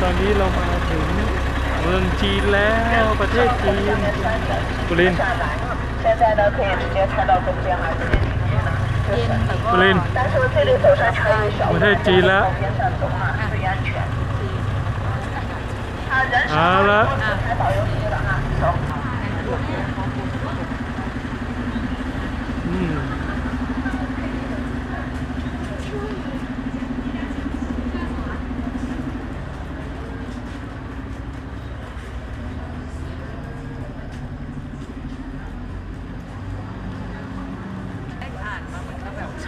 ตอนนี้เรามาถึงเมืองจีนแล้วประเทศจีนกุลินกุลินประเทศจีนแล้วเอาละ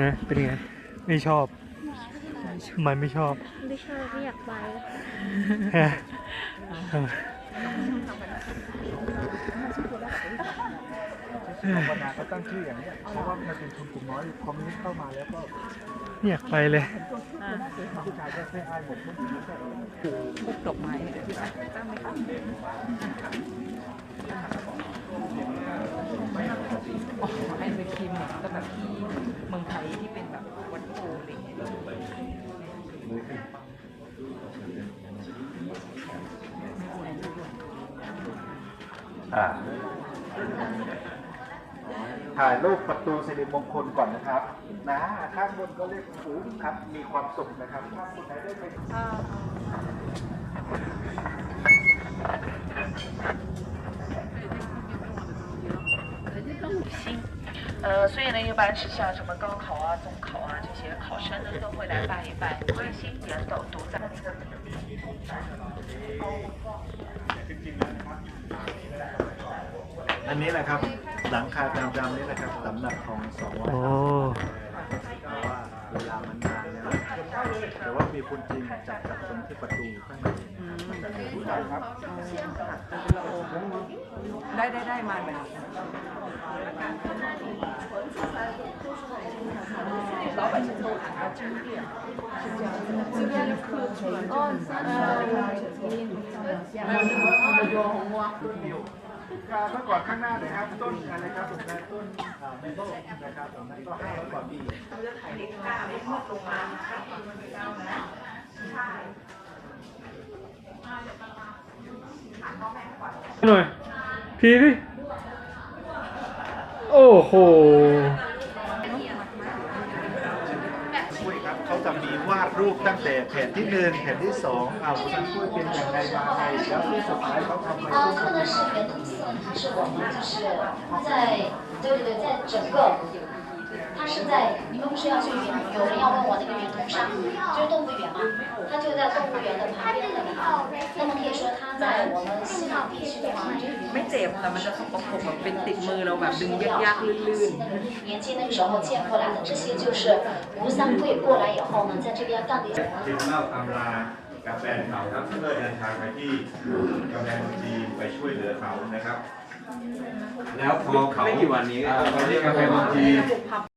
นะเป็นไงไม่ชอบทำไมไม่ชอบ ไม่ชอบไม่อยากไปฮะภาวนาเขาตั้งชื่ออย่างนี้เพราะว่ามันเป็นชนกลุ่มน้อยคอมมิวนิสต์เข้ามาแล้วก็ไม่อยากไปเลยผู้ชายก็เส้นอ้าหมดผู้หญิงก็พวกดอกไม้เนี่ยพี่ตั้งไมคะ ถ่ายรูปประตูสิริมงคลก่อนนะครับ นะข้างบนก็เรียกสูงครับ มีความสุขนะครับถ้าคนไหนได้ไป 呃，所以呢，一般是像什么高考啊、中考啊这些考生呢，都会来拜一拜归心点斗独在那个 อันนี้แหละครับ หลังคาดำๆนี่นะครับตำหนักของสองวัดโอ้เพราะว่าเวลามันนานแล้วแต่ว่ามีคนจริงจับจากตรงที่ประตูข้างในผู้ชายครับได้ได้ได้มาแบบครับ เมื่อก่อนข้างหน้าเลยครับต้นอะไรครับผมนะต้นอ่าเมเปิลนะครับผมนั้นก็ห้าร้อยกว่าปีหน่อย พีดิโอ้โหช่วยครับเขาจะมีวาดรูปตั้งแต่แผ่นที่หนึ่งแผ่นที่สองเอาคุณช่วยเป็นอย่างไรมาไงแล้วที่สุดท้ายเขาทำไม 啊，这个呢是原图层，它是我们就是在对对对，在整个， 它是在你们不是要去云，有人要问我那个云通山，就是动物园嘛，它就在动物园的旁边那里。那么可以说它在我们西藏地区的话，这个云 ไม่เจ็บแต่มันจะสกปรกแบบเป็นติดมือเราแบบดึงยากๆลื่น 年纪那个时候建过来的，这些就是吴三桂过来以后呢，在这边干的。 กินเหล้าตำรากับแฟนเขาครับเพื่อเดินทางไปที่กำแพงเมืองจีนไปช่วยเหลือเขานะครับ แล้วพอเขาไม่กี่วันนี้ไปที่กำแพงเมืองจีน